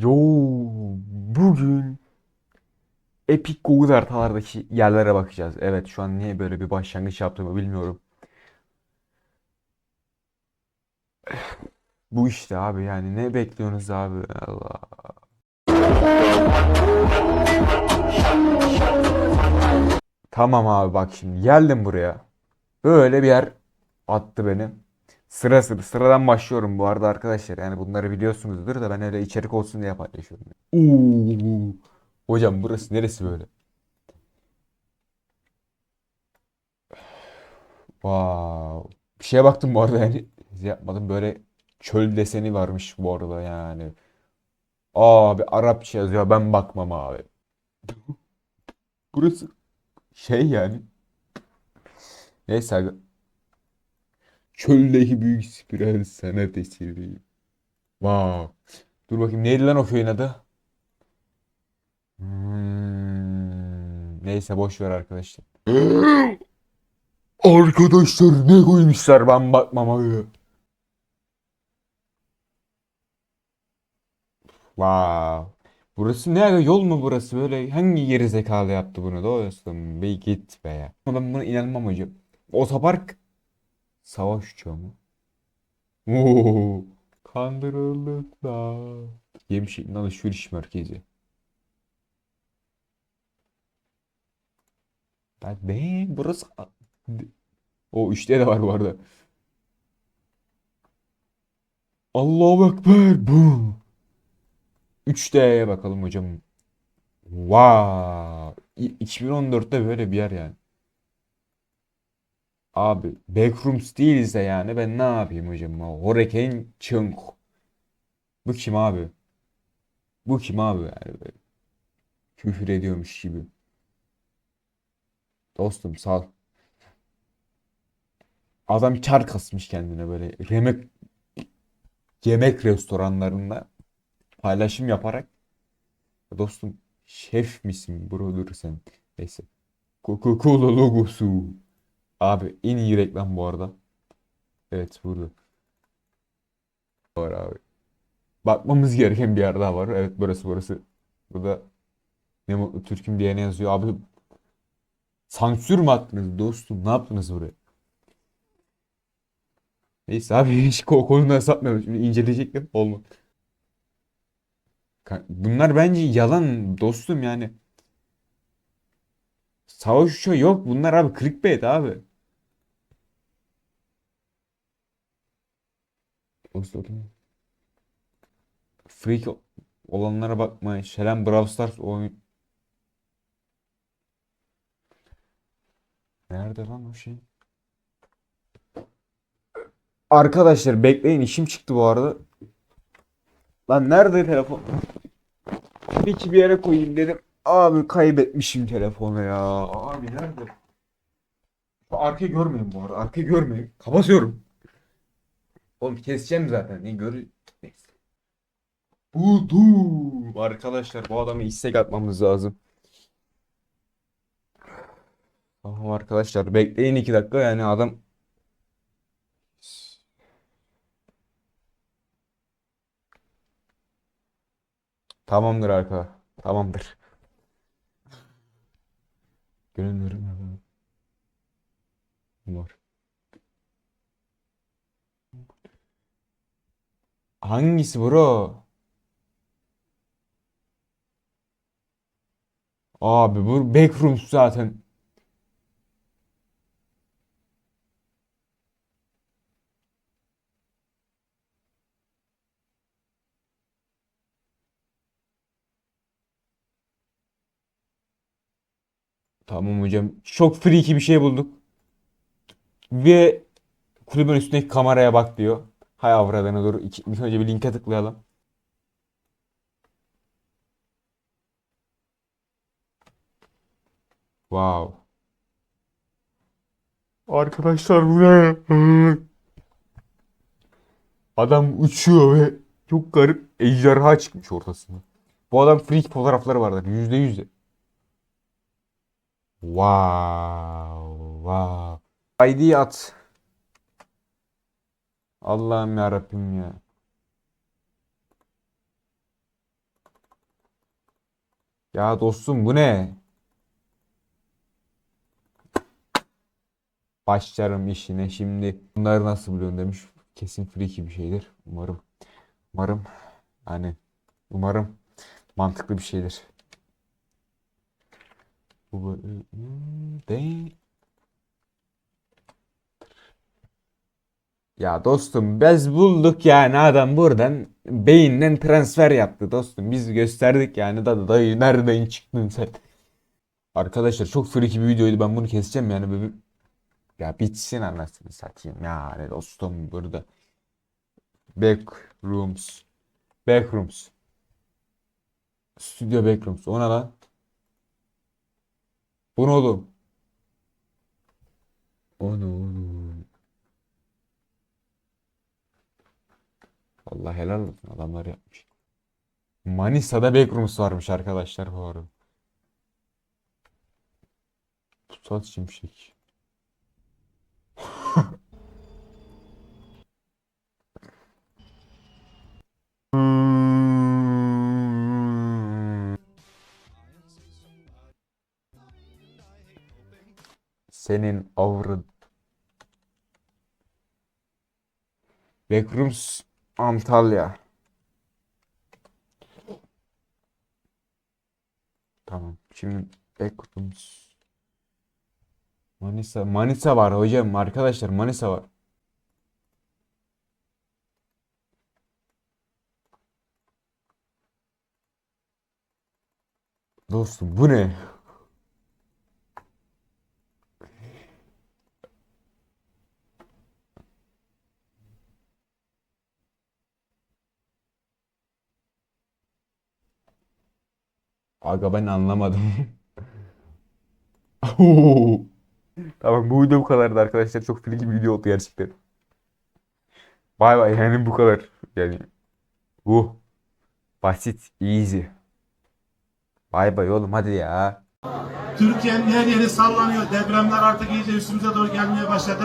Yo bugün Epic Google haritalardaki yerlere bakacağız. Evet şu an niye böyle bir başlangıç yaptığımı bilmiyorum. Bu işte abi yani ne bekliyorsunuz abi Allah. Tamam abi bak şimdi geldim buraya. Böyle bir yer attı beni. Sıra sıra sıradan başlıyorum bu arada arkadaşlar. Yani bunları biliyorsunuzdur da ben öyle içerik olsun diye paylaşıyorum. Oo. Hocam burası neresi böyle? Wow. Bir şeye baktım bu arada yani yapmadım böyle çöl deseni varmış bu arada yani. Abi Arapça yazıyor ben bakmam abi. Burası şey yani. Neyse aga. Çöldeki büyük spiral sanat eseri. Wow. Dur bakayım neydi lan o köyün adı? Hmm, neyse boş ver arkadaşlar. Arkadaşlar ne koymuşlar ben bakmam abi. Wow. Burası ne aga yol mu burası böyle hangi geri zekalı yaptı bunu dostum bir git be ya. Ben buna inanmam hocam. Otopark savaş uçağı mı? Oo, kandırıldık da. Yemşehir'in alışveriş merkezi. Ben ne? Burası... O üçte de var bu arada. Allahu Ekber. Bu. 3D'ye bakalım hocam. Wow. İ- 2014'te böyle bir yer yani. Abi Backrooms değilse yani ben ne yapayım hocam? Hurricane Chunk. Bu kim abi? Bu kim abi yani böyle küfür ediyormuş gibi. Dostum sağ ol. Adam kar kasmış kendine böyle yemek yemek restoranlarında paylaşım yaparak. Dostum şef misin brodur sen? Neyse. Coca-Cola logosu. Abi en iyi reklam bu arada. Evet burada. Var abi. Bakmamız gereken bir yer daha var. Evet burası burası. Burada ne mutlu Türk'üm diye yazıyor. Abi sansür mü attınız dostum? Ne yaptınız buraya? Neyse abi hiç ko konudan sapmıyorum. Şimdi inceleyecektim. Olmadı. Bunlar bence yalan dostum yani. Savaş uçağı yok. Bunlar abi clickbait abi. Dostum. Freak olanlara bakma. Şeren Brawl Stars oyun. Nerede lan o şey? Arkadaşlar bekleyin işim çıktı bu arada. Lan nerede telefon? İki bir yere koyayım dedim. Abi kaybetmişim telefonu ya. Abi nerede? Şu arkayı görmeyin bu arada. Arkayı görmeyin. Kapatıyorum. Oğlum keseceğim zaten. Ne gör Neyse. Buldum. Arkadaşlar bu adamı istek atmamız lazım. Tamam arkadaşlar bekleyin iki dakika yani adam Tamamdır arka. Tamamdır. Gönüllerim. Var. Hangisi bro? Abi bu Backrooms zaten. Tamam hocam. Çok freaky bir şey bulduk. Ve kulübün üstündeki kameraya bak diyor. Hay avradına dur. İki, ilk önce bir linke tıklayalım. Wow. Arkadaşlar bu ne? Adam uçuyor ve çok garip ejderha çıkmış ortasında. Bu adam freak fotoğrafları vardır. Yüzde yüz. Wow. Wow. ID at. Allah'ım ya Rabbim ya. Ya dostum bu ne? Başlarım işine şimdi. Bunları nasıl buluyorsun demiş. Kesin freaky bir şeydir. Umarım. Umarım. Yani umarım mantıklı bir şeydir. Bu değil. Ya dostum biz bulduk yani adam buradan beyinden transfer yaptı dostum. Biz gösterdik yani da dayı nereden çıktın sen? Arkadaşlar çok freaky bir videoydu ben bunu keseceğim yani böyle ya bitsin anasını satayım yani dostum burada. Backrooms. Backrooms. Stüdyo Backrooms. O ne lan? Bu ne oğlum? O ne oğlum? Allah helal olsun adamlar yapmış. Manisa'da Backrooms varmış arkadaşlar bu arada. Pusat Şimşek. Senin avrın. Backrooms Antalya. Tamam. Şimdi Backrooms. Manisa. Manisa var hocam. Arkadaşlar Manisa var. Dostum bu ne? Aga ben anlamadım. Tamam bu video bu kadardı arkadaşlar. Çok friki bir video oldu gerçekten. Bay bay yani bu kadar. Yani bu basit, easy. Bay bay oğlum hadi ya. Türkiye'nin her yeri sallanıyor. Depremler artık iyice üstümüze doğru gelmeye başladı.